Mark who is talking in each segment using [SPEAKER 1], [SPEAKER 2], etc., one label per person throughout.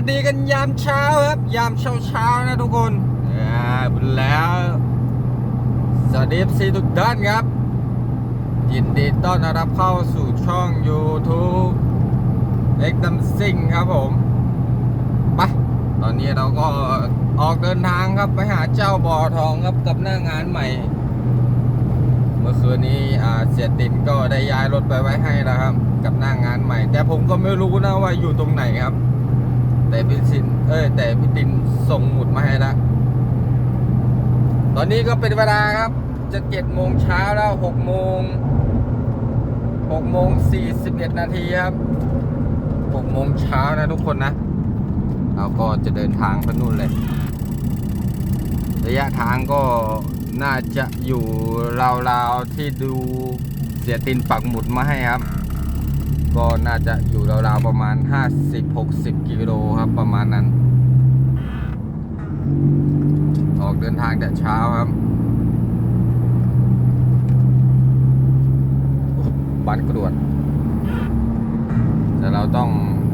[SPEAKER 1] วัสดีกันยามเช้าครับ ยามเช้าเช้านะทุกคนบุญแล้ว สวัสดีซีทุกท่านครับ ยินดีต้อนรับเข้าสู่ช่อง YouTube เอ็กดัมซิงครับผมไปตอนนี้เราก็ออกเดินทางครับไปหาเจ้าบ่อทองครับกับหน้างานใหม่ เมื่อคืนนี้เสียตินก็ได้ย้ายรถไปไว้ให้แล้วครับ กับหน้างานใหม่ แต่ผมก็ไม่รู้นะว่าอยู่ตรงไหนครับ แต่พี่สินเอ้ยแต่พี่ตินส่งหมุดมาให้ล้วตอนนี้ก็เป็นเวลาครับ จะเจ็ดโมงเช้าแล้วหกโมงหกโมงสี่สิบเอ็ดนาทีครับหกโมงเช้านะทุกคนนะ เราก็จะเดินทางไปนู่นเลย ระยะทางก็น่าจะอยู่ราวๆที่ดูเสียตินปักหมุดมาให้ครับ ก็น่าจะอยู่ราวๆประมาณ 50-60 กิโลครับประมาณนั้น ออกเดินทางแต่เช้าครับบ้านกรวด แต่เราต้อง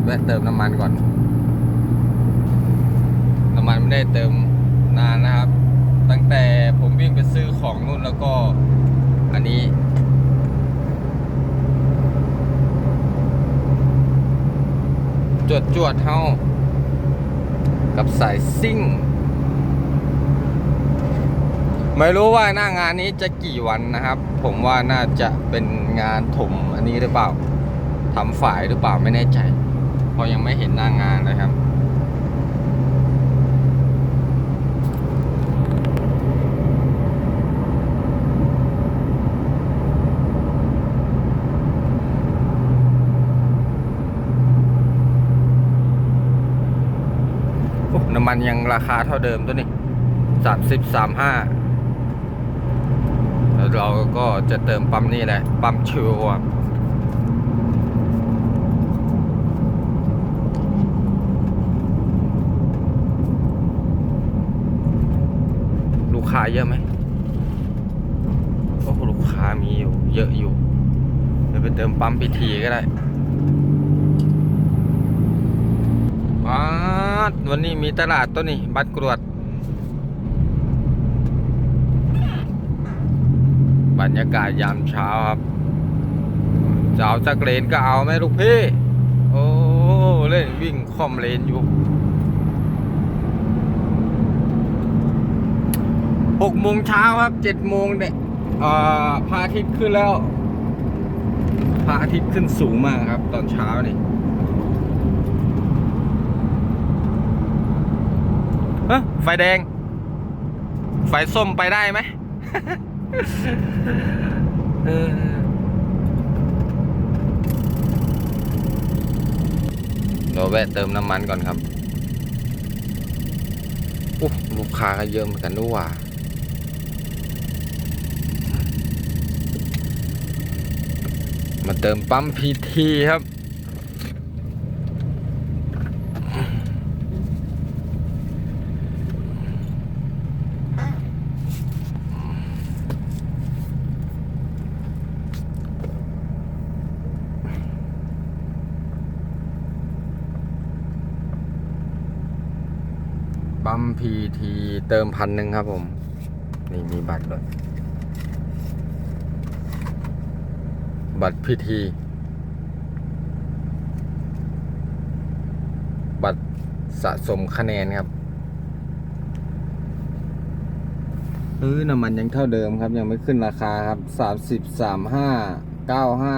[SPEAKER 1] แวะเติมน้ำมันก่อน น้ำมันไม่ได้เติมนานนะครับ ตั้งแต่ผมวิ่งไปซื้อของนู่นแล้วก็อันนี้ จวดเท่ากับสายซิ่ง ไม่รู้ว่าหน้างานนี้จะกี่วันนะครับ ผมว่าน่าจะเป็นงานถมอันนี้หรือเปล่าทำฝ่ายหรือเปล่าไม่แน่ใจเพราะยังไม่เห็นหน้างานนะครับำมันยังราคาเท่าเดิมตัวนี้สามสิบสามห้าแล้วเราก็จะเติมปั๊มนี่แหละ ปั๊มชิวลูกค้าเยอะไหมโอ้ลูกค้ามีอยู่ เยอะอยู่ เดี๋ยวไปเติมปั๊มพิธีก็ได้ ว้าดวันนี้มีตลาดตัวนี้ บัตรกรวด บรรยากาศยามเช้าครับจะเอาจากเลนก็เอาไหมลูกพี่ โอ้เล่นวิ่งคอมเลนอยู่หกโมงเช้าครับเจ็ดโมงเนี่ยเอ่อพระอาทิตย์ขึ้นแล้วพระอาทิตย์ขึ้นสูงมากครับ ตอนเช้านี่ เอ้อไฟแดง ไฟส้มไปได้ไหมเราแวะเติมน้ำมันก่อนครับอุ๊ยลูกค้าก็เยอะเหมือนกันด้วยว่ะมาเติมปั๊มพีทีครับ พีทีเติมพันหนึ่งครับผม นี่มีบัตรด้วยบัตรพีทีบัตรสะสมคะแนนครับเออน้ำมันยังเท่าเดิมครับ ยังไม่ขึ้นราคาครับสามสิบสามห้าเก้าห้า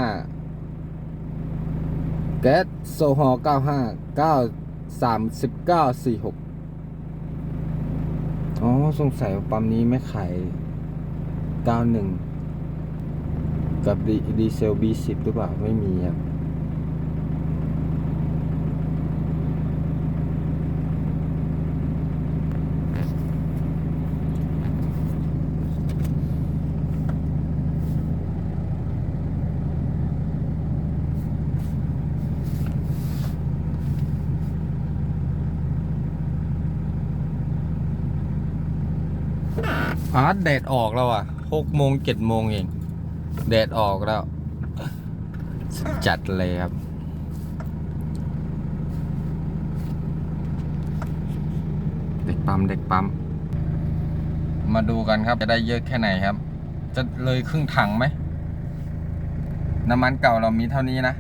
[SPEAKER 1] แก๊สโซฮอลเก้าห้าเก้าสามสิบเก้าสี่หก อ๋อ สงสัยปั๊มนี้ไม่ขาย 91 กับดีดีเซล B10 หรือเปล่า ไม่มีครับ อาแดดออกแล้วอะหกโมงเจ็ดโมงเอง แดดออกแล้ว จัดเลยครับ เด็กปั๊มเด็กปั๊ม มาดูกันครับจะได้เยอะแค่ไหนครับ จะเลยครึ่งถังไหม น้ำมันเก่าเรามีเท่านี้นะ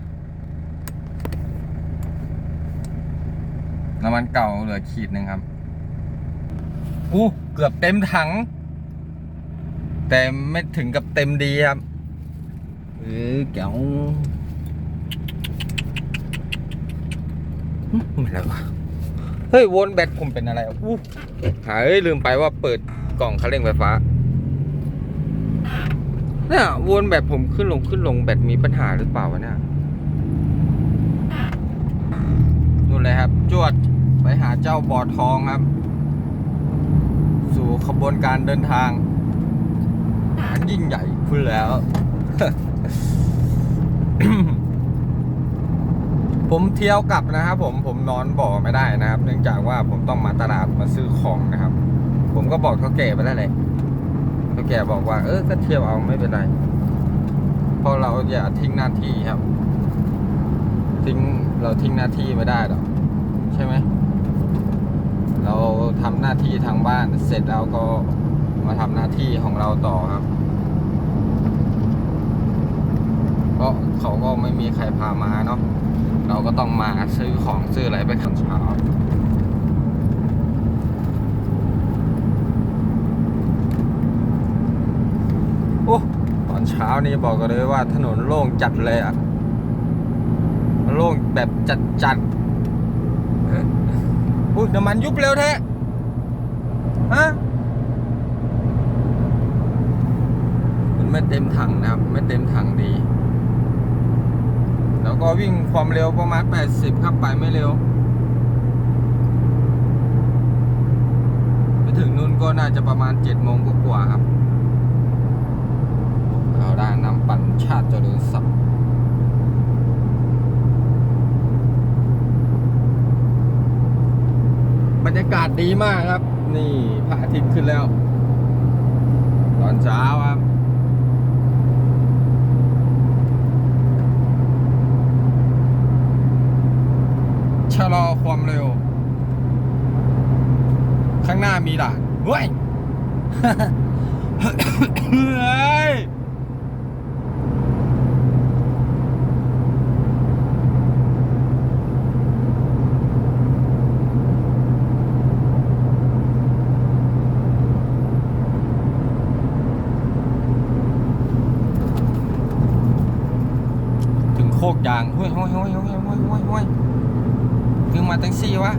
[SPEAKER 1] น้ำมันเก่าเหลือขีดหนึ่งครับอู้เกือบเต็มถัง แต่ไม่ถึงกับเต็มดีครับเออแก้วหึไม่อะไรวะเฮ้ยวนแบตผมเป็นอะไรอะอู้หายลืมไปว่าเปิดกล่องคันเร่งไฟฟ้าเนี่ยวนแบตผมขึ้นลงขึ้นลงแบตมีปัญหาหรือเปล่าวะเนี่ยนู่นเลยครับ จวดไปหาเจ้าบ่อทองครับ สู่ขบวนการเดินทาง ยิ่งใหญ่ขึ้นแล้ว ผมเที่ยวกลับนะครับผมผมนอนบ่อไม่ได้นะครับ เนื่องจากว่าผมต้องมาตลาดมาซื้อของนะครับ ผมก็บอกเขาแก่ไปแล้วแหละเขาแก่บอกว่า เออก็เที่ยวเอาไม่เป็นไรเพราะเราอย่าทิ้งหน้าที่ครับ ทิ้งเราทิ้งหน้าที่ไม่ได้หรอกใช่ไหมเราทำหน้าที่ทางบ้านเสร็จแล้วก็มาทำหน้าที่ของเราต่อครับ เพราะเขาก็ไม่มีใครพามาเนาะเราก็ต้องมาซื้อของซื้ออะไรไปขันเช้าโอ้ตอนเช้านี่บอกกันเลยว่าถนนโล่งจัดเลยอะโล่งแบบจัดจัดๆเอ๊ะอุ้ยน้ำมันยุบเร็วแท้ฮะมันไม่เต็มถังนะครับ ไม่เต็มถังดี แล้วก็วิ่งความเร็วประมาณ 80 ครับ ไปไม่เร็ว ไปถึงนู่นก็น่าจะประมาณ 7 โมงกว่าครับเอาได้นำปั่นชาติเจริญศักดิ์บรรยากาศดีมากครับ นี่พระอาทิตย์ขึ้นแล้ว ตอนเช้าครับ ชะลอความเร็ว ข้างหน้า มีด่านเฮ้ยเฮ้ยถึงโคกยางห้วยห้วยห้วยห้วยห้วยห้วยห้วยถึงมาตั้งสี่วะ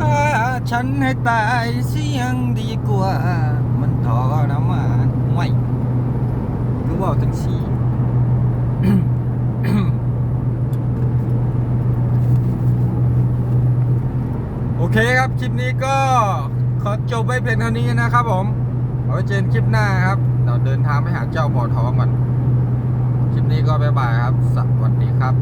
[SPEAKER 1] ฆ่า ฉันให้ตายเสียงดีกว่า มันทรมานไว้คือว่าทั้งสี่โอเคครับ คลิปนี้ก็ ขอจบไว้เพียงเท่านี้นะครับผมเอาไว้เจอกันคลิปหน้าครับ เราเดินทางไปหาเจ้าบ่อทองก่อน คลิปนี้ก็บ๊ายบายครับ สวัสดีครับ